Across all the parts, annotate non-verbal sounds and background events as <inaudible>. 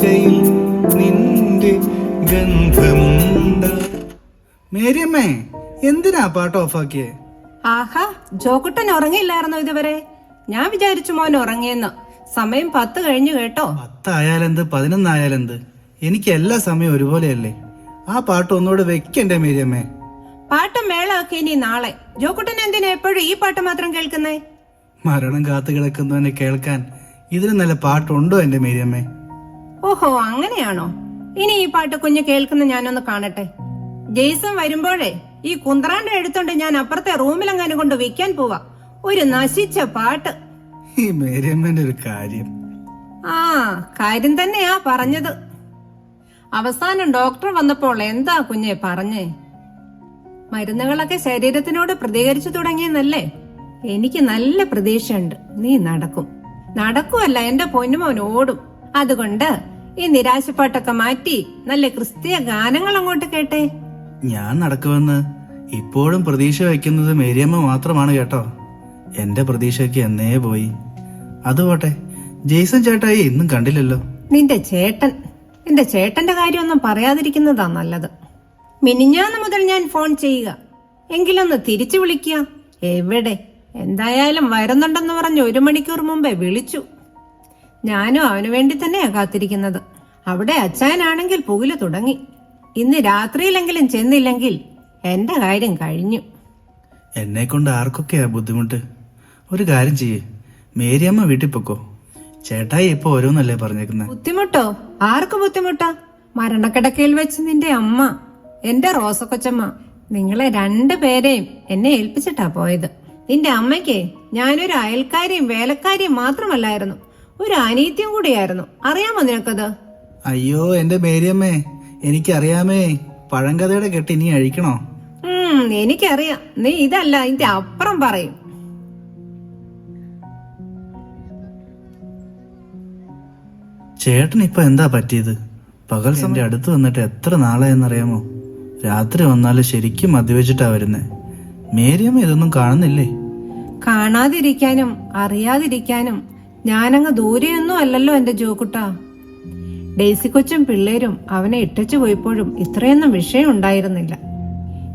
കണികയിൽ നിന്റെ ഗന്ധമുണ്ട. മേരിയമ്മേ എന്തിനാ പാട്ട് ഓഫാക്കിയേ? ആഹാ ജോക്കുട്ടൻ ഉറങ്ങിയില്ലായിരുന്നോ ഇതുവരെ? ഞാൻ വിചാരിച്ചു മോൻ ഉറങ്ങിയെന്ന്. സമയം പത്ത് കഴിഞ്ഞു കേട്ടോ. പത്തായാലെന്ത് പതിനൊന്നായാലെന്ത്? എനിക്ക് എല്ലാ സമയവും ഒരുപോലെയല്ലേ? ആ പാട്ട് ഒന്നുകൂടെ വെക്കണ്ടേ മേരിയമ്മേ? പാട്ടും മേളമൊക്കെ ഇനി നാളെ. ജോക്കുട്ടൻ എന്തിനാ എപ്പോഴും ഈ പാട്ട് മാത്രം കേൾക്കുന്നേ? മരണം കാത്തു കിടക്കുന്നവനെ കേൾക്കാൻ ഇതിന് നല്ല പാട്ടുണ്ടോ എന്റെ മേരിയമ്മേ? ഓഹോ അങ്ങനെയാണോ? ഇനി ഈ പാട്ട് കുഞ്ഞ് കേൾക്കുന്ന ഞാനൊന്ന് കാണട്ടെ. ജെയ്സൺ വരുമ്പോഴേ ഈ കുന്ത്രാണ്ട് എടുത്തോണ്ട് ഞാൻ അപ്പുറത്തെ റൂമിലെങ്ങാനും കൊണ്ട് വിൽക്കാൻ പോവാ. ഒരു നശിച്ച പാട്ട്. ഈ മേരിയമ്മേന്റെ ഒരു കാര്യം. ആ കാര്യം തന്നെയാ പറഞ്ഞത്. അവസാനം ഡോക്ടർ വന്നപ്പോൾ എന്താ കുഞ്ഞെ പറഞ്ഞേ? മരുന്നുകളൊക്കെ ശരീരത്തിനോട് പ്രതികരിച്ചു തുടങ്ങിയെന്നല്ലേ? എനിക്ക് നല്ല പ്രതീക്ഷയുണ്ട്. നീ നടക്കും. നടക്കുമല്ല എന്റെ പൊന്നുമോൻ ഓടും. അതുകൊണ്ട് ഈ നിരാശപ്പാട്ടൊക്കെ മാറ്റി നല്ല ക്രിസ്തീയ ഗാനങ്ങൾ അങ്ങോട്ട് കേട്ടെ. ഞാൻ നടക്കുമെന്ന് ഇപ്പോഴും പ്രതീക്ഷ വയ്ക്കുന്നത് മേരിയമ്മ മാത്രമാണ് കേട്ടോ. എന്റെ പ്രതീക്ഷയ്ക്ക് എന്നേ പോയി. അതുപോട്ടെ ജെയ്സൺ ചേട്ടായി ഇന്നും കണ്ടില്ലല്ലോ. നിന്റെ ചേട്ടൻ നിന്റെ ചേട്ടന്റെ കാര്യമൊന്നും പറയാതിരിക്കുന്നതാ നല്ലത്. മിനിഞ്ഞാന്ന് മുതൽ ഞാൻ ഫോൺ ചെയ്യുക. എങ്കിലൊന്ന് തിരിച്ചു വിളിക്കുക. എവിടെ? എന്തായാലും വരുന്നുണ്ടെന്ന് പറഞ്ഞ് ഒരു മണിക്കൂർ മുമ്പേ വിളിച്ചു. ഞാനും അവനു വേണ്ടി തന്നെയാ കാത്തിരിക്കുന്നത്. അവിടെ അച്ചായനാണെങ്കിൽ പുകിൽ തുടങ്ങി. ഇന്ന് രാത്രിയിലെങ്കിലും ചെന്നില്ലെങ്കിൽ എന്റെ കാര്യം കഴിഞ്ഞു. എന്നെ കൊണ്ട് ആർക്കൊക്കെയാ ബുദ്ധിമുട്ട്? ഒരു കാര്യം ചെയ്യേ. മേരിയമ്മ വീട്ടിൽ പൊക്കോ. ചേട്ടായി ഇപ്പൊ ഓരോന്നല്ലേ പറഞ്ഞേക്കുന്നത് ബുദ്ധിമുട്ടോ? ആർക്ക് ബുദ്ധിമുട്ടാ? മരണക്കിടക്കയിൽ വെച്ച് നിന്റെ അമ്മ എന്റെ റോസക്കൊച്ചമ്മ നിങ്ങളെ രണ്ടു പേരെയും എന്നെ ഏൽപ്പിച്ചിട്ടാ പോയത്. നിന്റെ അമ്മയ്ക്ക് ഞാനൊരു അയൽക്കാരിയും വേലക്കാരിയും മാത്രമല്ലായിരുന്നു. ഒരു അനീത്യം കൂടിയായിരുന്നു. അറിയാമോ നിനക്കത്? അയ്യോ എന്റെ മേരിയമ്മേ എനിക്കറിയാമേ പഴങ്കഥയുടെ കെട്ട് ഇനി അഴിക്കണോ? ഉം എനിക്കറിയാം. നീ ഇതല്ല ഇതിന്റെ അപ്പുറം പറയും. ചേട്ടൻ ഇപ്പൊ എന്താ പറ്റിയത്? പകൽ സമയം അടുത്ത് വന്നിട്ട് എത്ര നാളായെന്നറിയാമോ? രാത്രി വന്നാൽ ശരിക്കും മദ്യവെച്ചിട്ടാ വരുന്നേ. മേരിയമ്മ ഇതൊന്നും കാണുന്നില്ലേ? കാണാതിരിക്കാനും അറിയാതിരിക്കാനും ഞാനങ്ങ് ദൂരെയൊന്നും അല്ലല്ലോ എന്റെ ജോക്കുട്ടാ ഡേസി കൊച്ചും പിള്ളേരും അവനെ ഇട്ടച്ചു പോയപ്പോഴും ഇത്രയൊന്നും വിഷയം ഉണ്ടായിരുന്നില്ല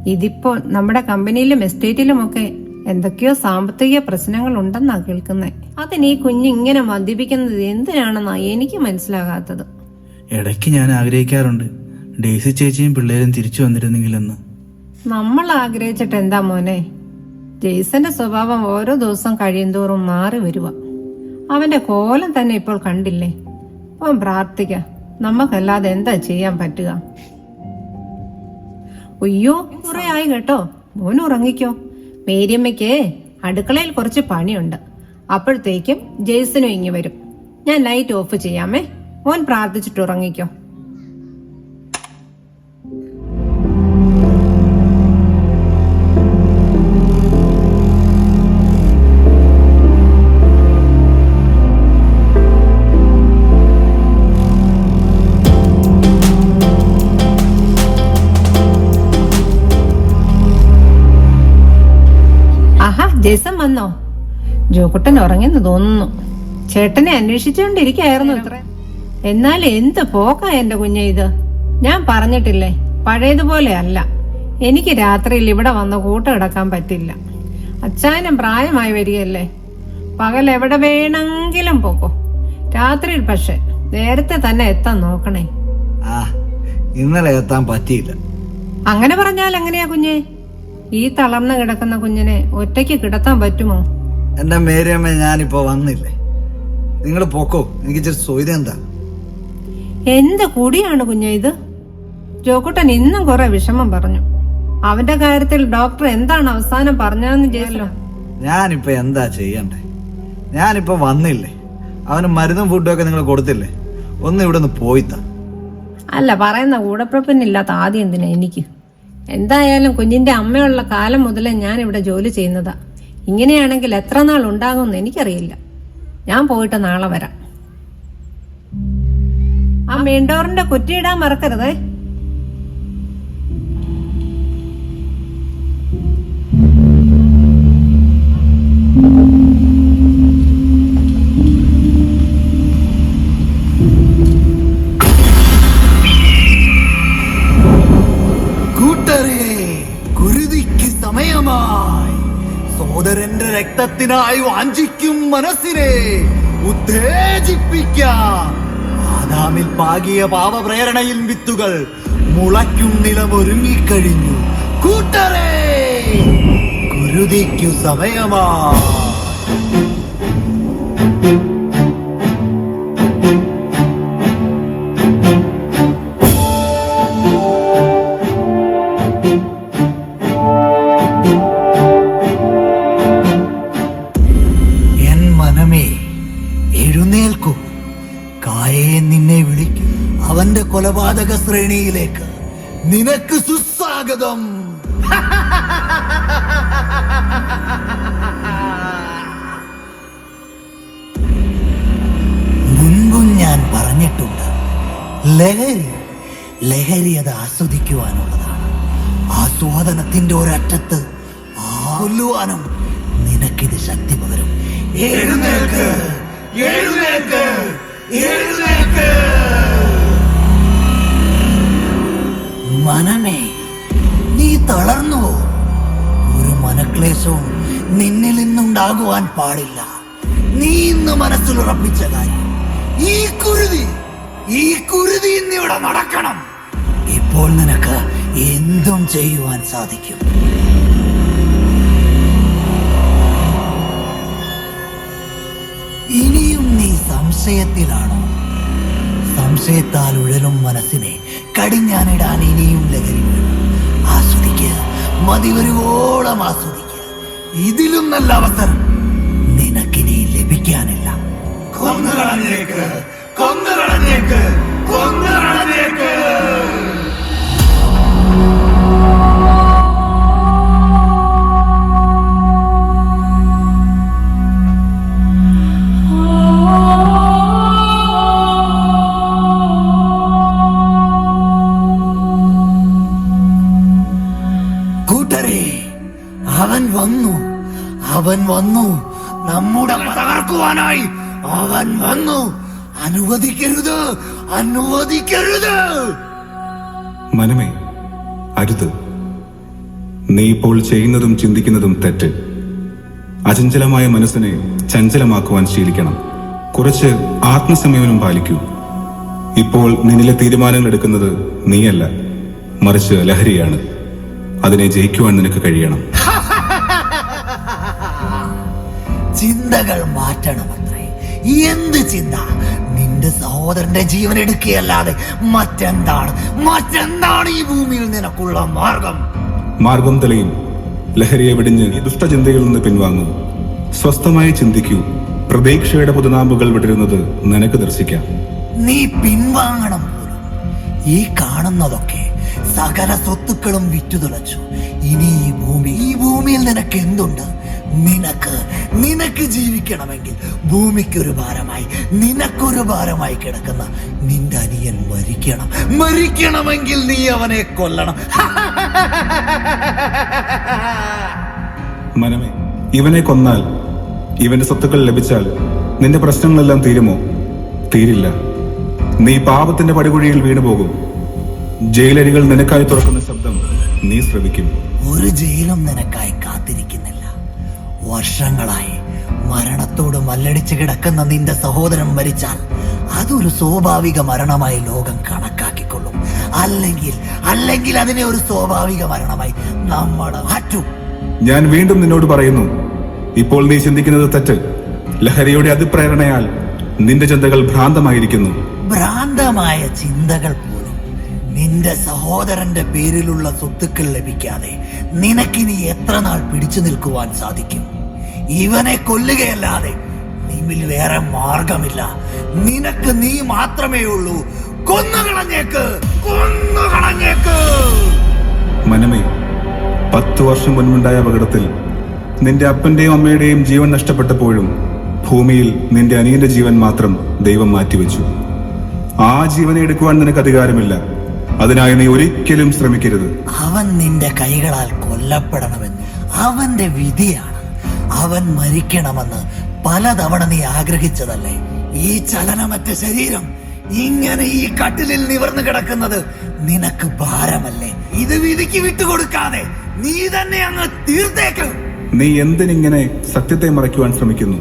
ഇതിപ്പോ നമ്മുടെ കമ്പനിയിലും എസ്റ്റേറ്റിലുമൊക്കെ എന്തൊക്കെയോ സാമ്പത്തിക പ്രശ്നങ്ങൾ ഉണ്ടെന്നാ കേൾക്കുന്നേ. അതിന് ഈ കുഞ്ഞ് ഇങ്ങനെ മദ്യപിക്കുന്നത് എന്തിനാണെന്നാ എനിക്ക് മനസ്സിലാകാത്തത്. ഇടയ്ക്ക് ഞാൻ ആഗ്രഹിക്കാറുണ്ട് ഡേസി ചേച്ചിയും പിള്ളേരും തിരിച്ചു വന്നിരുന്നെങ്കിലെന്ന്. നമ്മൾ ആഗ്രഹിച്ചിട്ട് എന്താ മോനെ? ജെയ്സന്റെ സ്വഭാവം ഓരോ ദിവസം കഴിയുന്തോറും മാറി വരുക അവന്റെ കോലം തന്നെ ഇപ്പോൾ കണ്ടില്ലേ? അവൻ പ്രാർത്ഥിക്ക. നമുക്കല്ലാതെ എന്താ ചെയ്യാൻ പറ്റുക? അയ്യോ കുറെ ആയി കേട്ടോ. മോൻ ഉറങ്ങിക്കോ. മേരിയമ്മയ്ക്ക് അടുക്കളയിൽ കുറച്ച് പണിയുണ്ട്. അപ്പോഴത്തേക്കും ജെയ്സനും ഇങ്ങി വരും. ഞാൻ ലൈറ്റ് ഓഫ് ചെയ്യാമേ. മോൻ പ്രാർത്ഥിച്ചിട്ട് ഉറങ്ങിക്കോ. ജേസൻ വന്നോ? ജോക്കുട്ടൻ ഉറങ്ങിന്ന് തോന്നുന്നു. ചേട്ടനെ അന്വേഷിച്ചുകൊണ്ടിരിക്കായിരുന്നു ഇത്ര എന്നാൽ എന്ത് പോക്കാ എന്റെ കുഞ്ഞെ ഇത്? ഞാൻ പറഞ്ഞിട്ടില്ലേ പഴയതുപോലെ അല്ല. എനിക്ക് രാത്രിയിൽ ഇവിടെ വന്ന് കൂട്ട കിടക്കാൻ പറ്റില്ല. അച്ചായനും പ്രായമായി വരികയല്ലേ? പകൽ എവിടെ വേണമെങ്കിലും പോക്കോ. രാത്രിയിൽ പക്ഷെ നേരത്തെ തന്നെ എത്താൻ നോക്കണേ. ആ ഇന്നലെ എത്താൻ പറ്റിയില്ല. അങ്ങനെ പറഞ്ഞാൽ എങ്ങനെയാ കുഞ്ഞെ? ഈ തളർന്നു കിടക്കുന്ന കുഞ്ഞിനെ ഒറ്റയ്ക്ക് കിടത്താൻ പറ്റുമോ? എന്റെ മേരിയമ്മ ഞാനിപ്പോ വന്നില്ലേ? നിങ്ങൾ പോക്കോ? എനിക്ക് ഇച്ചിരി എന്താ എന്ത് കൂടിയാണ് കുഞ്ഞ ഇത്? ജോക്കുട്ടൻ ഇന്നും കുറെ വിഷമം പറഞ്ഞു. അവന്റെ കാര്യത്തിൽ ഡോക്ടർ എന്താണ് അവസാനം പറഞ്ഞതെന്ന് ചെയ്യല്ലോ ഞാനിപ്പോ എന്താ ചെയ്യണ്ടേ? ഞാനിപ്പോ വന്നില്ലേ? അവന് മരുന്നും ഫുഡും ഒക്കെ നിങ്ങൾ കൊടുത്തില്ലേ? ഒന്ന് ഇവിടെ നിന്ന് പോയിത്താ. അല്ല പറയുന്ന കൂടപ്പിറപ്പിനില്ലാത്ത ആദ്യം എന്തിനാ എനിക്ക്? എന്തായാലും കുഞ്ഞിന്റെ അമ്മയുള്ള കാലം മുതലേ ഞാൻ ഇവിടെ ജോലി ചെയ്യുന്നതാ. ഇങ്ങനെയാണെങ്കിൽ എത്ര നാൾ ഉണ്ടാകുമെന്ന് എനിക്കറിയില്ല. ഞാൻ പോയിട്ട് നാളെ വരാം. ആ മെയിൻഡോറിന്റെ കുറ്റിയിടാൻ മറക്കരുതേ. കുരുതിക്ക് സമയമായി. സോദരന്റെ രക്തത്തിനായി വാഞ്ചിക്കും മനസ്സിനെ ഉത്തേജിപ്പിക്കാം. ആദാമിൽ പാകിയ പാവപ്രേരണയിൽ വിത്തുകൾ മുളയ്ക്കും നിലം ഒരുങ്ങിക്കഴിഞ്ഞു. കൂട്ടറേ കുരുതിക്കു സമയമാ thank you കൊലപാതക ശ്രേണിയിലേക്ക്. നിനക്ക് സുസ്വാഗതം. മുൻപും ഞാൻ പറഞ്ഞിട്ടുണ്ട്. ലഹരി ലഹരി അത് ആസ്വദിക്കുവാനുള്ളതാണ്. ആസ്വാദനത്തിന്റെ ഒരറ്റത്ത് കൊല്ലുവാനും നിനക്കിത് ശക്തി പകരും. എഴുന്നേൽക്ക് എഴുന്നേൽക്ക്. നിന്നുണ്ടാകുവാൻ പാടില്ല. നീ ഇന്ന് മനസ്സിൽ ഉറപ്പിച്ച കാര്യം ഈ കുരുതി ഈ കുരുതി ഇന്നിവിടെ നടക്കണം. ഇപ്പോൾ നിനക്ക് എന്തും ചെയ്യുവാൻ സാധിക്കും. ഇനിയും നീ സംശയത്തിലാണോ? സംശയത്താൽ ഉഴലും മനസ്സിനെ കടിഞ്ഞാനിടാൻ ഇനിയും ലഹരി. ആസ്വദിക്കുക മതി ആസ്വദിക്കുക ഇതിലും നല്ല അവസരം. നിനക്കിനി ലഭിക്കാനില്ല. കൊന്നുകളഞ്ഞേക്ക് കൊന്നുകളഞ്ഞേക്ക് കൊന്നുകളഞ്ഞേക്ക് അവൻ വന്നു. അവൻ വന്നു. നമ്മുടെ തകർക്കുവാനായി അവൻ വന്നു. അനുവദിക്കരുത്. അനുവദിക്കരുത്. മനമേ അരുത്. നീ ഇപ്പോൾ ചെയ്യുന്നതും ചിന്തിക്കുന്നതും തെറ്റ്. അചഞ്ചലമായ മനസ്സിനെ ചഞ്ചലമാക്കുവാൻ ശീലിക്കണം. കുറച്ച് ആത്മസംയമനം പാലിക്കൂ. ഇപ്പോൾ നിന്നിലെ തീരുമാനങ്ങൾ എടുക്കുന്നത് നീയല്ല മറിച്ച് ലഹരിയാണ്. അതിനെ ജയിക്കുവാൻ നിനക്ക് കഴിയണം. ചിന്തകൾ മാറ്റണമത്രേ എന്ത് ചിന്ത? നിന്റെ സഹോദരന്റെ ജീവൻ എടുക്കുകയല്ലാതെ മറ്റെന്താണ്? മറ്റെന്താണ് ഈ ഭൂമിയിൽ നിനക്കുള്ള മാർഗം? മാർഗം തെളിയും. ലഹരിയെ വെടിഞ്ഞ് ദുഷ്ടചിന്തയിൽ നിന്ന് പിൻവാങ്ങൂ. സ്വസ്ഥമായി ചിന്തിക്കൂ. പ്രതീക്ഷയുടെ പുതുനാമ്പുകൾ വിടരുന്നത് നിനക്ക് ദർശിക്കാം. നീ പിൻവാങ്ങണം ഈ കാണുന്നതൊക്കെ സകല സ്വത്തുക്കളും വിറ്റുതുളച്ചു ഇനി ഈ ഭൂമി ഈ ഭൂമിയിൽ നിനക്ക് എന്തുണ്ട്? നിനക്ക് നിനക്ക് ജീവിക്കണമെങ്കിൽ ഭൂമിക്കൊരു ഭാരമായി നിനക്കൊരു ഭാരമായി കിടക്കുന്ന നിന്റെ അനിയൻ മരിക്കണം. മരിക്കണമെങ്കിൽ നീ അവനെ കൊല്ലണം. മനമേ ഇവനെ കൊന്നാൽ ഇവന്റെ സ്വത്തുക്കൾ ലഭിച്ചാൽ നിന്റെ പ്രശ്നങ്ങളെല്ലാം തീരുമോ? തീരില്ല. നീ പാപത്തിന്റെ പടികുഴിയിൽ വീണുപോകും. ജയിലരികൾ നിനക്കായി തുറക്കുന്ന ശബ്ദം നീ ശ്രവിക്കും. ഒരു ജയിലും നിനക്കായി കാത്തിരിക്കുന്നില്ല. വർഷങ്ങളായി മരണത്തോട് മല്ലടിച്ച് കിടക്കുന്ന നിന്റെ സഹോദരൻ മരിച്ചാൽ അതൊരു സ്വാഭാവിക മരണമായി ലോകം കണക്കാക്കിക്കൊള്ളും. അല്ലെങ്കിൽ അല്ലെങ്കിൽ അതിനെ ഒരു സ്വാഭാവിക മരണമായി നമ്മൾ മാറ്റും. ഞാൻ വീണ്ടും നിന്നോട് പറയുന്നു ഇപ്പോൾ നീ ചിന്തിക്കുന്നത് തെറ്റ്. ലഹരിയുടെ അതിപ്രേരണയാൽ നിന്റെ ചിന്തകൾ ഭ്രാന്തമായിരിക്കുന്നു. ഭ്രാന്തമായ ചിന്തകൾ നിന്റെ സഹോദരന്റെ പേരിലുള്ള സ്വത്തുക്കൾ ലഭിക്കാതെ നിനക്കിനി എത്ര നാൾ പിടിച്ചു നിൽക്കുവാൻ സാധിക്കും? ഇവനെ കൊല്ലുകയല്ലാതെ നിമ്മിൽ വേറെ മാർഗമില്ല. നിനക്ക് നീ മാത്രമേ ഉള്ളൂ. കൊന്നുകളഞ്ഞേക്ക് കൊന്നുകളഞ്ഞേക്ക്. മനമേ പത്തു വർഷം മുൻപുണ്ടായ അപകടത്തിൽ നിന്റെ അപ്പന്റെയും അമ്മയുടെയും ജീവൻ നഷ്ടപ്പെട്ടപ്പോഴും ഭൂമിയിൽ നിന്റെ അനിയന്റെ ജീവൻ മാത്രം ദൈവം മാറ്റിവെച്ചു. ആ ജീവനെ എടുക്കുവാൻ നിനക്ക് അധികാരമില്ല. അതിനായി നീ ഒരിക്കലും ശ്രമിക്കരുത്. അവൻ നിന്റെ കൈകളാൽ കൊല്ലപ്പെടണമെന്ന് അവന്റെ വിധിയാണ്. അവൻ മരിക്കണമെന്ന് പലതവണ നീ ആഗ്രഹിച്ചതല്ലേ? ഈ ചലനമറ്റ ശരീരം ഇങ്ങനെ ഈ കട്ടിലിൽ നിവർന്നു കിടക്കുന്നത് നിനക്ക് ഭാരമല്ലേ? ഇത് വിധിക്ക് വിട്ടുകൊടുക്കാതെ നീ തന്നെ അങ്ങ് തീർത്തേക്ക്. നീ എന്തിനിങ്ങനെ സത്യത്തെ മറയ്ക്കുവാൻ ശ്രമിക്കുന്നു?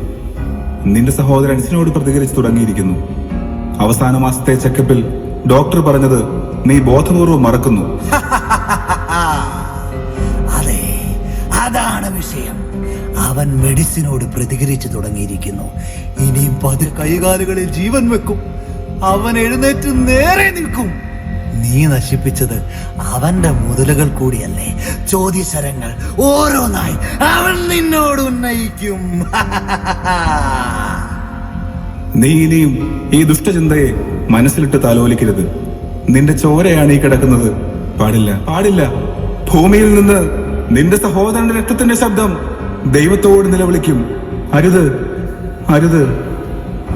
നിന്റെ സഹോദരൻസിനോട് പ്രതികരിച്ചു തുടങ്ങിയിരിക്കുന്നു. അവസാന മാസത്തെ ചെക്കപ്പിൽ ഡോക്ടർ പറഞ്ഞത് നീ ബോധപൂർവം മറക്കുന്നു. <laughs> അതെ അതാണ് വിഷയം. അവൻ മെഡിസിനോട് പ്രതികരിച്ചു തുടങ്ങിയിരിക്കുന്നു. ഇനിയും പതി കൈകാലുകളിൽ ജീവൻ വെക്കും. അവൻ എഴുന്നേറ്റ് നേരെ നിൽക്കും. നീ നശിപ്പിച്ചത് അവന്റെ മുതലുകൾ കൂടിയല്ലേ. ചോദ്യശരങ്ങൾ ഓരോന്നായി അവൻ നിന്നോട് ഉന്നയിക്കും. <laughs> നീ ഇനിയും ഈ ദുഷ്ടചിന്തയെ മനസ്സിലിട്ട് താലോലിക്കരുത്. നിന്റെ ചോരയാണ് ഈ കിടക്കുന്നത്. പാടില്ല. പാടില്ല. ഭൂമിയിൽ നിന്ന് നിന്റെ സഹോദരന്റെ രക്തത്തിന്റെ ശബ്ദം ദൈവത്തോട് നിലവിളിക്കും. അരുത്. അരുത്.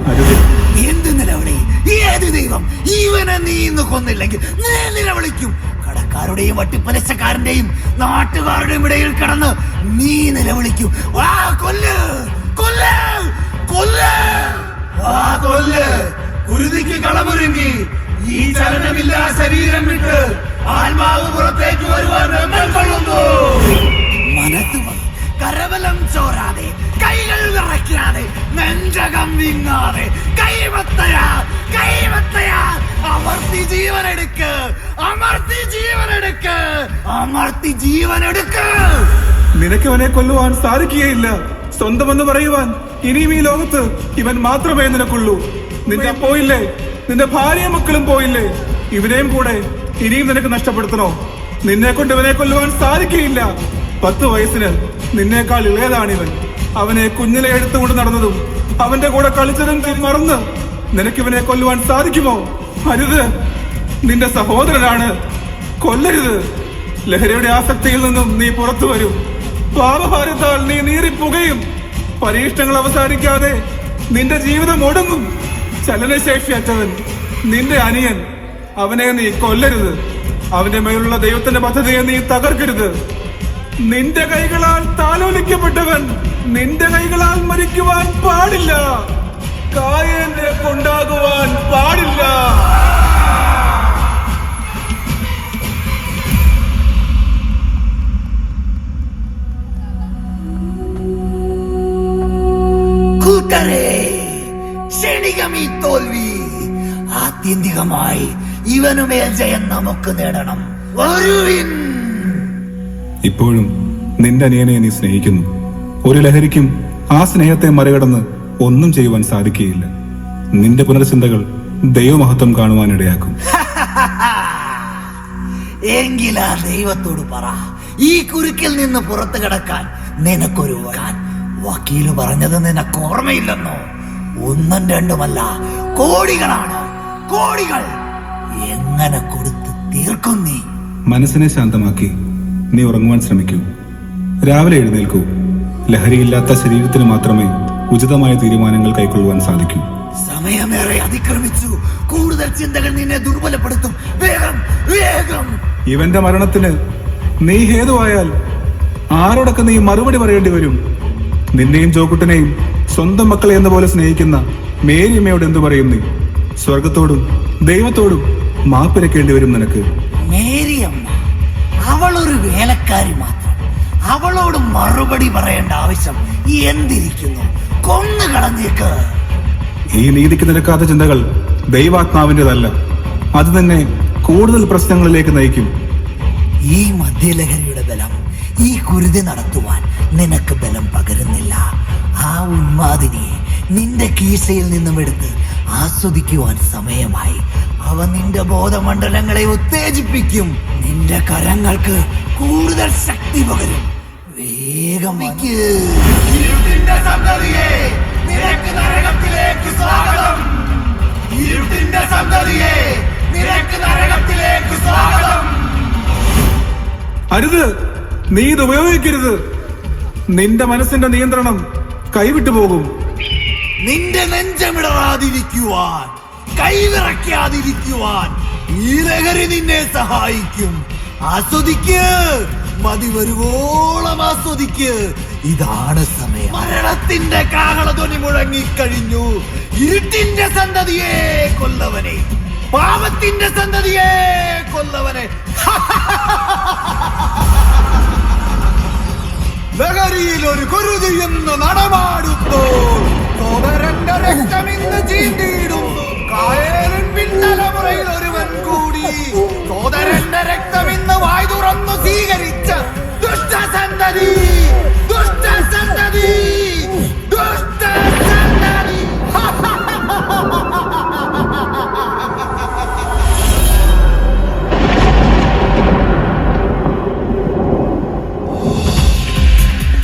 അരുത്. എന്ത് നിലവിളി? ഏത് ദൈവം? ഇവനെ നീ ഇന്ന് കൊന്നില്ലെങ്കിൽ നിലവിളിക്കും. കടക്കാരുടെയും വട്ടിപ്പലിശക്കാരന്റെയും നാട്ടുകാരുടെയും ഇടയിൽ കിടന്ന് നീ നിലവിളിക്കും. വാ കൊല്ല്. കൊല്ല്. കൊല്ല്. വാ കൊല്ല്. കുരുതിക്ക് കളമൊരുങ്ങി. ഈ ചലനമില്ലാ ശരീരം വിട്ട് ആത്മാവ് പുറത്തേക്ക് വരുവാൻ നമ്മൾ കൊള്ളുന്നു. മനസ്സ് കരബലം ചോരാതെ കൈകൾ വിറയ്ക്കാതെ നെഞ്ചകം നീങ്ങാതെ കൈവത്തയാ കൈവത്തയാ അമർത്തി ജീവനെടുക്ക് അമർത്തി ജീവനെടുക്ക് അമർത്തി ജീവനെടുക്ക്. നിനക്ക് അവനെ കൊല്ലുവാൻ സാധിക്കുകയില്ല. സ്വന്തമെന്ന് പറയുവാൻ ഇനിയും ഈ ലോകത്ത് ഇവൻ മാത്രമേ നിനക്കുള്ളൂ. നിന്റെ പോയില്ലേ? നിന്റെ ഭാര്യയും മക്കളും പോയില്ലേ? ഇവരെയും കൂടെ ഇനിയും നിനക്ക് നഷ്ടപ്പെടുത്തണോ? നിന്നെ കൊണ്ട് ഇവനെ കൊല്ലുവാൻ സാധിക്കുകയില്ല. പത്ത് വയസ്സിന് നിന്നേക്കാൾ ഇളയതാണിവൻ. അവനെ കുഞ്ഞിലെ എടുത്തുകൊണ്ട് നടന്നതും അവന്റെ കൂടെ കളിച്ചതും മറന്ന് നിനക്ക് ഇവനെ കൊല്ലുവാൻ സാധിക്കുമോ? അരുത്. നിന്റെ സഹോദരനാണ്. കൊല്ലരുത്. ലഹരിയുടെ ആസക്തിയിൽ നിന്നും നീ പുറത്തു വരും. പാപഭാരത്താൽ നീ നീറിപ്പുകയും പരീക്ഷണങ്ങൾ അവസാനിക്കാതെ നിന്റെ ജീവിതം ഒടുങ്ങും. ചലനശേഷിയറ്റവൻ നിന്റെ അനിയൻ അവനെ നീ കൊല്ലരുത്. അവന്റെ മേലുള്ള ദൈവത്തിന്റെ പദ്ധതിയെ നീ തകർക്കരുത്. നിന്റെ കൈകളാൽ താലോലിക്കപ്പെട്ടവൻ നിന്റെ കൈകളാൽ മരിക്കുവാൻ പാടില്ല. കായനെ കൊണ്ടാകുവാൻ ആത്യന്തികമായി ഇവനുമേൽ ജയം നമുക്ക് നേടണം. വരുവിൻ! ഇപ്പോഴും നിന്റെ അനിയനെ നീ സ്നേഹിക്കുന്നു. ഒരു ലഹരിക്കും ആ സ്നേഹത്തെ മറികടന്ന് ഒന്നും ചെയ്യുവാൻ സാധിക്കുകയില്ല. നിന്റെ പുനർചിന്തകൾ ദൈവമഹത്വം കാണുവാനിടയാക്കും. <laughs> എങ്കിലാ ദൈവത്തോട് പറ. ഈ കുരുക്കിൽ നിന്ന് പുറത്തു കിടക്കാൻ നിനക്കൊരു. വക്കീൽ പറഞ്ഞത് നിനക്ക് ഓർമ്മയില്ലെന്നോ? ഒന്നും രണ്ടുമല്ല കോടികളാണ്. കോടികൾ എങ്ങനെ കൊടുത്ത് തീർക്കും നീ? മനസ്സിനെ ശാന്തമാക്കി നീ ഉറങ്ങുവാൻ ശ്രമിക്കൂ. രാവിലെ എഴുന്നേൽക്കൂ. ലഹരിയില്ലാത്ത ശരീരത്തിന് മാത്രമേ ഉചിതമായ തീരുമാനങ്ങൾ കൈക്കൊള്ളുവാൻ സാധിക്കൂ. സമയമേറെ അതിക്രമിച്ചു. കൂടുതൽ ചിന്തകൾ നിന്നെ ദുർബലപ്പെടുത്തും. വേഗം വേഗം. ഇവന്റെ മരണത്തിന് നീ ഹേതുവായാൽ ആരോടൊക്കെ നീ മറുപടി പറയേണ്ടി വരും? നിന്നെയും ജോക്കുട്ടനെയും സ്വന്തം മക്കളെ എന്ന പോലെ സ്നേഹിക്കുന്ന മേരിയമ്മയോട് എന്തു പറയും നീ? സ്വർഗത്തോടും ദൈവത്തോടും മാപ്പിരക്കേണ്ടി വരും നിനക്ക്. മേരിയമ്മ അവളൊരു വേലക്കാരി മാത്രം. അവളോട് മറുപടി പറയേണ്ട ആവശ്യം എന്തിരിക്കുന്നു? കൊന്നു കളഞ്ഞേക്ക്. ഈ നീതിക്ക് നിരക്കാത്ത ചിന്തകൾ ദൈവാത്മാവിന്റെതല്ല. അത് തന്നെ കൂടുതൽ പ്രശ്നങ്ങളിലേക്ക് നയിക്കും. ഈ മദ്യലഹരിയുടെ ബലം ഈ കുരുതി നടത്തുവാൻ നിനക്ക് ബലം പകരുന്നില്ല. ആ ഉന്മാദിനിയെ നിന്റെ കീശയിൽ നിന്നും എടുത്ത് ആസ്വദിക്കുവാൻ സമയമായി. അവ നിന്റെ ബോധമണ്ഡലങ്ങളെ ഉത്തേജിപ്പിക്കും. നിന്റെ കരങ്ങൾക്ക് കൂടുതൽ ശക്തി പകരും. വേഗം അരുത്. നീ ഇത് ഉപയോഗിക്കരുത്. നിന്റെ മനസ്സിന്റെ നിയന്ത്രണം കൈവിട്ടു പോകും. നിന്റെ നെഞ്ചമിടറാതിരിക്കുവാൻ കൈവിറക്കാതിരിക്കുവാൻ ഈ ലഹരി നിന്നെ സഹായിക്കും. ആസ്വദിക്ക് മതി വരുവോളം ആസ്വദിക്ക്. ഇതാണ് സമയം. മരണത്തിന്റെ കാഹളധ്വനി മുഴങ്ങിക്കഴിഞ്ഞു. ഇരുട്ടിന്റെ സന്തതിയെ കൊല്ലവനെ. പാപത്തിന്റെ സന്തതിയെ കൊല്ലവനെ. <laughs> ലഹരിയിൽ ഒരു കുരുതി എന്ന് നടമാടുന്നു.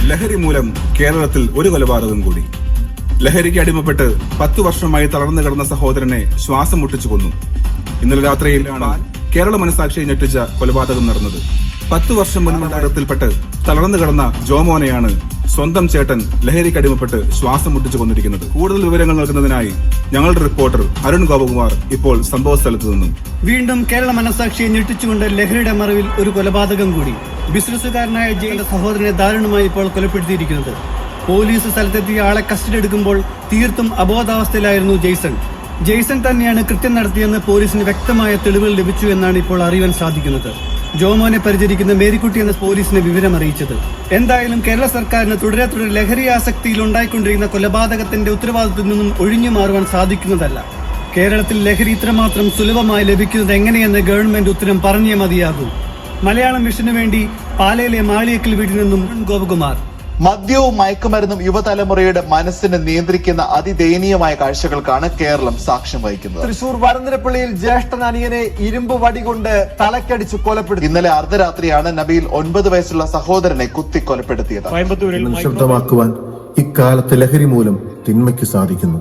ലഹരി മൂലം കേരളത്തിൽ ഒരു കൊലപാതകം കൂടി. ലഹരിക്ക് അടിമപ്പെട്ട് പത്തു വർഷമായി തളർന്നു കിടന്ന സഹോദരനെ ശ്വാസം മുട്ടിച്ചു കൊന്നു. ഇന്നലെ രാത്രിയിലാണ് കേരള മനസാക്ഷിയെ ഞെട്ടിച്ച കൊലപാതകം നടന്നത്. പത്തു വർഷം മുൻപ് നഗരത്തിൽപ്പെട്ട് തളർന്നു കിടന്ന ജോമോനെയാണ് സ്വന്തം ചേട്ടൻ ലഹരിക്ക് അടിമപ്പെട്ട് ശ്വാസം മുട്ടിച്ചു കൊന്നിരിക്കുന്നത്. കൂടുതൽ വിവരങ്ങൾ നൽകുന്നതിനായി ഞങ്ങളുടെ റിപ്പോർട്ടർ അരുൺ ഗോപകുമാർ ഇപ്പോൾ സംഭവ സ്ഥലത്ത് നിന്നും. വീണ്ടും കേരള മനസാക്ഷിയെ ഞെട്ടിച്ചുകൊണ്ട് ലഹരിയുടെ മറവിൽ ഒരു കൊലപാതകം കൂടി. ബിസിനസ്സുകാരനായ ജയന്റെ സഹോദരനെ ദാരുണമായി ഇപ്പോൾ കൊലപ്പെടുത്തിയിരിക്കുന്നത്. പോലീസ് സ്ഥലത്തെത്തി ആളെ കസ്റ്റഡി എടുക്കുമ്പോൾ തീർത്തും അബോധാവസ്ഥയിലായിരുന്നു ജെയ്സൺ. ജെയ്സൺ തന്നെയാണ് കൃത്യം നടത്തിയെന്ന് പോലീസിന് വ്യക്തമായ തെളിവുകൾ ലഭിച്ചു എന്നാണ് ഇപ്പോൾ അറിയാൻ സാധിക്കുന്നത്. ജോമോനെ പരിചരിക്കുന്ന മേരിക്കുട്ടി എന്ന പോലീസിനെ വിവരം അറിയിച്ചത്. എന്തായാലും കേരള സർക്കാരിന് തുടരെ തുടരെ ലഹരി ആസക്തിയിൽ ഉണ്ടായിക്കൊണ്ടിരിക്കുന്ന കൊലപാതകത്തിന്റെ ഉത്തരവാദിത്വത്തിൽ നിന്നും ഒഴിഞ്ഞു മാറുവാൻ സാധിക്കുന്നതല്ല. കേരളത്തിൽ ലഹരി ഇത്രമാത്രം സുലഭമായി ലഭിക്കുന്നത് എങ്ങനെയെന്ന് ഗവൺമെന്റ് ഉത്തരം പറഞ്ഞേ മതിയാകും. മലയാളം മിഷനു വേണ്ടി പാലയിലെ മാളിയക്കൽ വീട്ടിൽ നിന്നും ഗോപകുമാർ. മദ്യവും മയക്കുമരുന്നും യുവതലമുറയുടെ മനസ്സിനെ നിയന്ത്രിക്കുന്ന അതിദയനീയമായ കാഴ്ചകൾക്കാണ് കേരളം സാക്ഷ്യം വഹിക്കുന്നത്. തൃശൂർ വരന്തരപ്പള്ളിയിൽ ജ്യേഷ്ഠൻ അനിയനെ ഇരുമ്പ് വടി കൊണ്ട് തലക്കടിച്ച് കൊലപ്പെടുത്തി. ഇന്നലെ അർദ്ധരാത്രിയാണ് നബീൽ ഒൻപത് വയസ്സുള്ള സഹോദരനെ കുത്തി കൊലപ്പെടുത്തിയത്. നിശബ്ദമാക്കുവാൻ ഇക്കാലത്ത് ലഹരി മൂലം തിന്മയ്ക്ക് സാധിക്കുന്നു.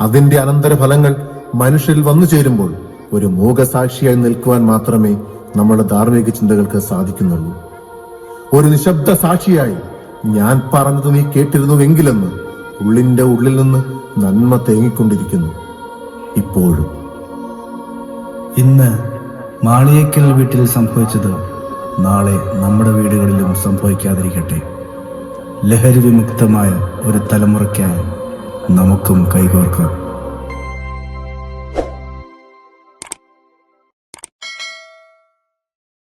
അതിന്റെ അനന്തരഫലങ്ങൾ മനുഷ്യരിൽ വന്നു ചേരുമ്പോൾ ഒരു മൂകസാക്ഷിയായി നിൽക്കുവാൻ മാത്രമേ നമ്മുടെ ധാർമ്മിക ചിന്തകൾക്ക് സാധിക്കുന്നുള്ളൂ. ഒരു നിശബ്ദ സാക്ഷിയായി ഞാൻ പറഞ്ഞത് നീ കേട്ടിരുന്നുവെങ്കിലെന്ന് ഉള്ളിന്റെ ഉള്ളിൽ നിന്ന് നന്മ തേങ്ങിക്കൊണ്ടിരിക്കുന്നു. ഇപ്പോഴും. ഇന്ന് മാളിയേക്കൽ വീട്ടിൽ സംഭവിച്ചത് നാളെ നമ്മുടെ വീടുകളിലും സംഭവിക്കാതിരിക്കട്ടെ. ലഹരി വിമുക്തമായ ഒരു തലമുറയ്ക്കായി നമുക്കും കൈകോർക്കാം.